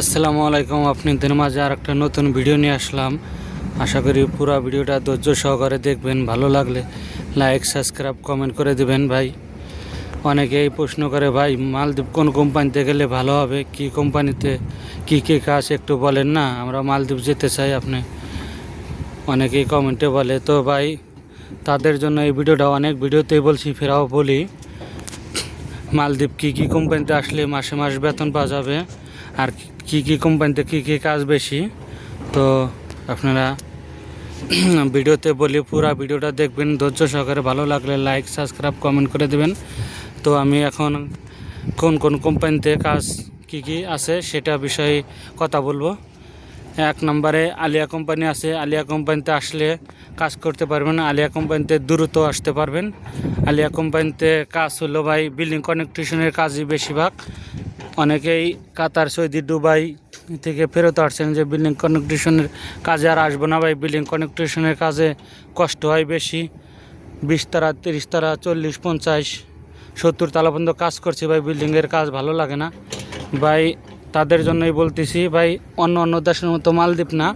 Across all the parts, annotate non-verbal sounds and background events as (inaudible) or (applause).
আসসালামু আলাইকুম আপনাদের মাঝে আর একটা নতুন ভিডিও নিয়ে আসলাম। আশা করি পুরো ভিডিওটা ধৈর্য সহকারে দেখবেন, ভালো লাগলে লাইক, সাবস্ক্রাইব, কমেন্ট করে দিবেন ভাই। অনেকেই প্রশ্ন করে, ভাই, মালদ্বীপ কোন কোম্পানিতে গেলে ভালো হবে? কি কোম্পানিতে কি কি কাজ একটু বলেন না, আমরা মালদ্বীপ যেতে চাই আপনি। অনেকেই কমেন্টে বলে, তো ভাই, তাদের জন্য এই ভিডিওটা অনেক ভিডিওতেই বলছি, ফেরাও বলি। মালদ্বীপ কী কী কোম্পানিতে আসলে মাসে মাস বেতন পাওয়া যাবে? আর কী কী কোম্পানিতে কী কী কাজ বেশি, তো আপনারা (clears throat) ভিডিওতে বলি পুরো ভিডিওটা দেখবেন। ধৈর্য সহকারে ভালো লাগলে লাইক সাবস্ক্রাইব কমেন্ট করে দেবেন। তো আমি এখন কোন কোন কোম্পানিতে কাজ কি কি আছে সেটা বিষয়ে কথা বলব। এক নম্বরে আলিয়া কোম্পানি আছে। আলিয়া কোম্পানিতে আসলে কাজ করতে পারবেন। আলিয়া কোম্পানিতে দ্রুত আসতে পারবেন। আলিয়া কোম্পানিতে কাজ হলো ভাই বিল্ডিং কানেকটেশনের কাজই বেশিরভাগ। অনেকেই কাতার, সৌদি, দুবাই থেকে ফেরত আসছেন যে বিল্ডিং কানেকটেশনের কাজে আর আসব না ভাই। বিল্ডিং কানেকটেশনের কাজে কষ্ট হয় বেশি। বিশ তারা, তিরিশ তারা, চল্লিশ, পঞ্চাশ, সত্তর তালা পর্যন্ত কাজ করছি ভাই। বিল্ডিংয়ের কাজ ভালো লাগে না। ভাই, তাদের জন্যই বলতেছি, ভাই, অন্য অন্য দেশের মতো মালদ্বীপ না।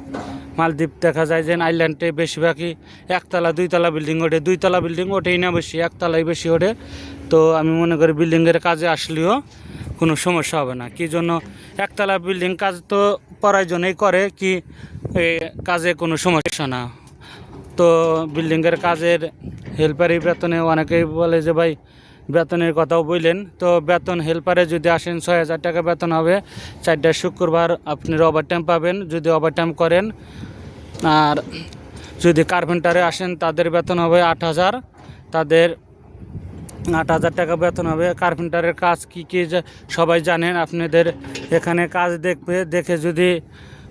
মালদ্বীপ দেখা যায় যে আইল্যান্ডে বেশিরভাগই একতলা, দুইতলা বিল্ডিং ওঠে। দুইতলা বিল্ডিং ওঠেই না বেশি, একতলাই বেশি ওঠে। তো আমি মনে করি বিল্ডিংয়ের কাজে আসলেও কোনো সমস্যা হবে না। কি জন্য একতলা বিল্ডিং কাজ তো প্রয়োজনেই করে কি কাজে কোনো সমস্যা না। তো বিল্ডিংয়ের কাজের হেল্পারি বেতনে অনেকেই বলে যে, ভাই, বেতনের কথাও বললেন। তো বেতন হেল্পারে যদি আসেন ছয় হাজার টাকা বেতন হবে। চারটা শুক্রবার আপনি ওভার টাইম পাবেন। যদি ওভার টাইম করেন, আর যদি কার্পেন্টারে আসেন, তাদের বেতন হবে আট হাজার। তাদের আট হাজার টাকা বেতন হবে। কার্পেন্টারের কাজ কী কী সবাই জানেন, আপনাদের এখানে কাজ দেখবে, দেখে যদি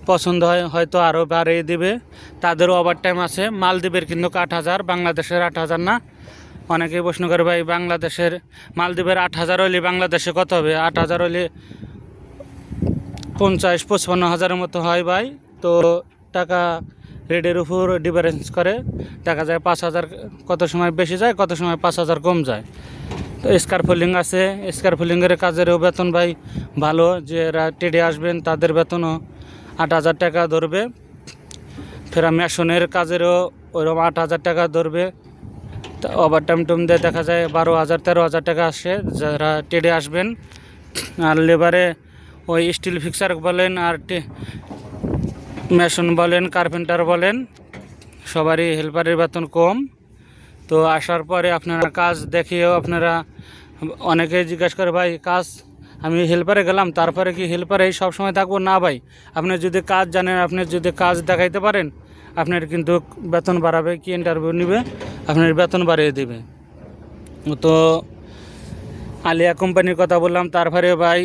পছন্দ হয়, হয়তো আরও বাড়িয়ে দেবে। তাদেরও ওভার টাইম আছে। মালদ্বীপের কিন্তু আট হাজার, বাংলাদেশের আট হাজার না? অনেকেই প্রশ্ন করে, ভাই, বাংলাদেশের, মালদ্বীপের আট হাজার হলে বাংলাদেশে কত হবে? আট হাজার হলে পঞ্চাশ, পঁচপান্ন হাজারের মতো হয় ভাই। তো টাকা রেটের উপর ডিফারেন্স করে, দেখা যায় পাঁচ হাজার কত সময় বেশি যায়, কত সময় পাঁচ হাজার কম যায়। তো স্কারফোলিং আছে স্কারফোলিংয়ের কাজেরও বেতন ভাই ভালো, যে এরা টেডে আসবেন তাদের বেতনও আট হাজার টাকা ধরবে। ফেরা মেশনের কাজেরও ওইরকম আট হাজার টাকা ধরবে। তা ওভার টাইম টুম দিয়ে দেখা যায় বারো হাজার, তেরো হাজার টাকা আসে যারা টেডে আসবেন। আর লেবারে ওই স্টিল ফিক্সার বলেন আর মেশন বলেন, কার্পেন্টার বলেন, সবারই হেল্পারের বেতন কম। তো আসার পরে আপনারা কাজ দেখিয়েও আপনারা অনেকে জিজ্ঞাসা করে, ভাই, কাজ, আমি হেল্পারে গেলাম, তারপরে কি হেল্পারে সব সময় থাকব? না, ভাই, আপনি যদি কাজ জানেন, আপনি যদি কাজ দেখাইতে পারেন, আপনার কিন্তু বেতন বাড়াবে, কি ইন্টারভিউ নেবে, আপনার বেতন বাড়িয়ে দেবে। তো আলিয়া কোম্পানির কথা বললাম তারপরে ভাই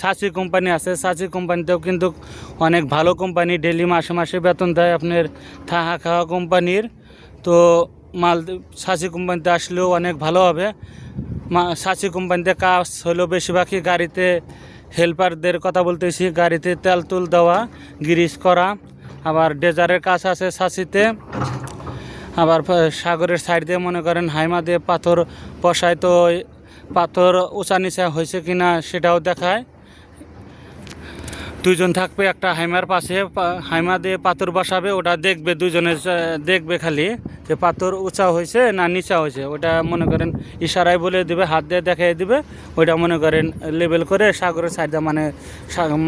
সাচি কোম্পানি আছে, সাচি কোম্পানিতেও কিন্তু অনেক ভালো কোম্পানি ডেলি মাসে মাসে বেতন দেয় আপনার থাহা খাওয়া কোম্পানির। তো মাল সাচি কোম্পানিতে আসলেও অনেক ভালো হবে। মা, সাচি কোম্পানিতে কাজ হলো বেশিরভাগই গাড়িতে হেল্পারদের কথা বলতেছি, গাড়িতে তেল তুল দেওয়া, গ্রিস করা, আবার ডেজারের কাজ আছে সাচিতে। আবার সাগরের সাইড দিয়ে মনে করেন হাইমা দিয়ে পাথর বসায়, তো পাথর উঁচা নিচা হয়েছে কিনা সেটাও দেখায়। দুইজন থাকবে, একটা হাইমার পাশে হাইমা দিয়ে পাথর বসাবে, ওটা দেখবে দুজনে দেখবে খালি যে পাথর উঁচা হয়েছে না নিচা হয়েছে। ওটা মনে করেন ইশারায় বলে দিবে, হাত দিয়ে দেখাই দিবে, ওইটা মনে করেন লেবেল করে সাগরের সাইড মানে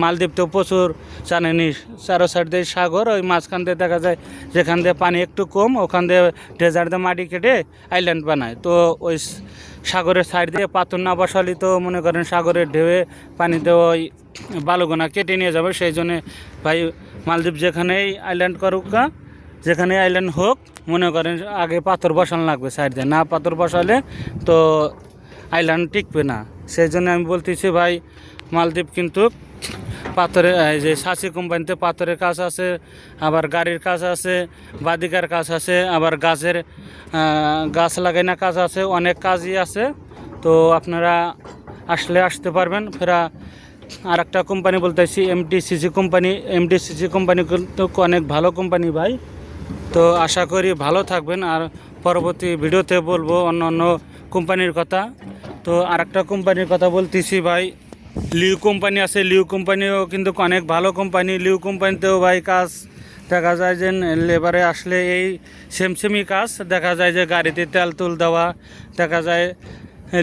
মালদ্বীপ তো প্রচুর জানেনি চারো সাইড দিয়ে সাগর, ওই মাঝখান দিয়ে দেখা যায় যেখান দিয়ে পানি একটু কম, ওখান দিয়ে ডেজার্ট দিয়ে মাটি কেটে আইল্যান্ড বানায়। তো ওই সাগরের সাইড দিয়ে পাথর না বসালি তো মনে করেন সাগরের ঢেউয়ে পানিতে ওই বালুগোনা কেটে নিয়ে যাবে। সেই জন্যে ভাই মালদ্বীপ যেখানেই আইল্যান্ড করুক গা, যেখানে আইল্যান্ড হোক মনে করেন আগে পাথর বসানো লাগবে সাইড দিয়ে। না পাথর বসালে তো আইল্যান্ড টিকবে না। সেই জন্য আমি বলতেছি ভাই মালদ্বীপ কিন্তু পাথরে এই যে সাসি কোম্পানিতে পাথরের কাজ আছে, আবার গাড়ির কাজ আছে, বাদিকার কাজ আছে, আবার গাছের গাছ লাগাইনা কাজ আছে, অনেক কাজই আছে। তো আপনারা আসলে আসতে পারবেন। ফেরা আর একটা কোম্পানি বলতেছি এমটিসিসি কোম্পানি। এমটিসিসি কোম্পানি কিন্তু অনেক ভালো কোম্পানি ভাই। তো আশা করি ভালো থাকবেন। আর পরবর্তী ভিডিওতে বলব অন্য অন্য কোম্পানির কথা। তো আর একটা কোম্পানির কথা বলতেছি ভাই লিউ কোম্পানি আছে, লিউ কোম্পানিও কিন্তু অনেক ভালো কোম্পানি। লিউ কোম্পানিতেও ভাই কাজ দেখা যায় যে লেবারে আসলে এই সেমসেমই কাজ। দেখা যায় যে গাড়িতে তেল তুল দেওয়া, দেখা যায়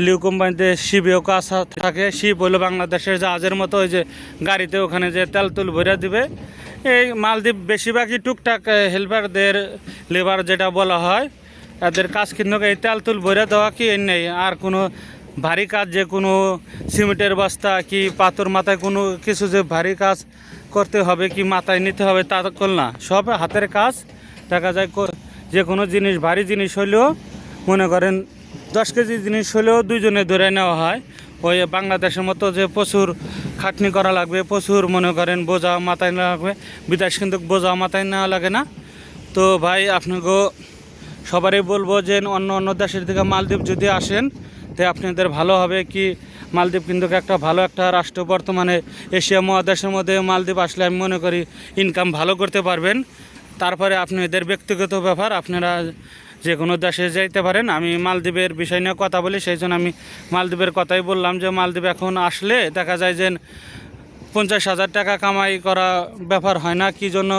লিউ কোম্পানিতে শিবেও কাজ থাকে। শিব হলো বাংলাদেশের জাহাজের মতো, ওই যে গাড়িতে ওখানে যে তেল তুল ভরে দিবে। এই মালদ্বীপ বেশিরভাগই টুকটাক হেল্পারদের লেবার যেটা বলা হয়, এদের কাজ কিন্তু এই তেল তুল ভরে দেওয়া কি নেই। আর কোনো ভারী কাজ যে কোনো সিমেন্টের বস্তা কি পাথর মাথায় কোনো কিছু যে ভারী কাজ করতে হবে কি মাথায় নিতে হবে তা কল না। সব হাতের কাজ। দেখা যায় যে কোনো জিনিস ভারী জিনিস হলেও মনে করেন দশ কেজি জিনিস হলেও দুইজনে ধরে নেওয়া হয়। ওই বাংলাদেশের মতো যে প্রচুর খাটনি করা লাগবে, প্রচুর মনে করেন বোঝা মাথায় নেওয়া লাগবে, বিদেশ কিন্তু বোঝা মাথায় নেওয়া লাগে না। তো ভাই, আপনাকে সবারই বলব যে অন্য অন্য দেশের থেকে মালদ্বীপ যদি আসেন তো আপনাদের ভালো হবে কি মালদ্বীপ কিন্তু একটা ভালো একটা রাষ্ট্র। বর্তমানে এশিয়া মহাদেশের মধ্যে মালদ্বীপ আসলে আমি মনে করি ইনকাম ভালো করতে পারবেন। তারপরে আপনাদের ব্যক্তিগত ব্যাপার, আপনারা যে কোনো দেশে যাইতে পারেন। আমি মালদ্বীপের বিষয় নিয়ে কথা বলি, সেই জন্য আমি মালদ্বীপের কথাই বললাম যে মালদ্বীপ এখন আসলে দেখা যায় যে পঞ্চাশ হাজার টাকা কামাই করা ব্যাপার হয় না। কি জন্য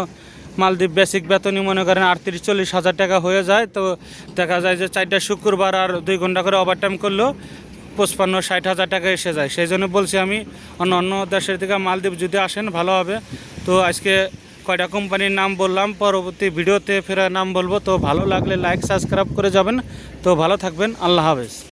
মালদ্বীপ বেসিক বেতনই মনে করেন আটত্রিশ, চল্লিশ হাজার টাকা হয়ে যায়। তো দেখা যায় যে চারটা শুক্রবার আর দুই ঘণ্টা করে ওভারটাইম করলেও পঁচপান্ন, ষাট হাজার টাকা এসে যায়। সেই জন্য বলছি আমি, অন্য অন্য দেশের থেকে মালদ্বীপ যদি আসেন, ভালো হবে। তো আজকে কয়টা কোম্পানির নাম বললাম, পরবর্তী ভিডিওতে ফেরার নাম বলব। তো ভালো লাগলে লাইক সাবস্ক্রাইব করে যাবেন। তো ভালো থাকবেন, আল্লাহ হাফেজ।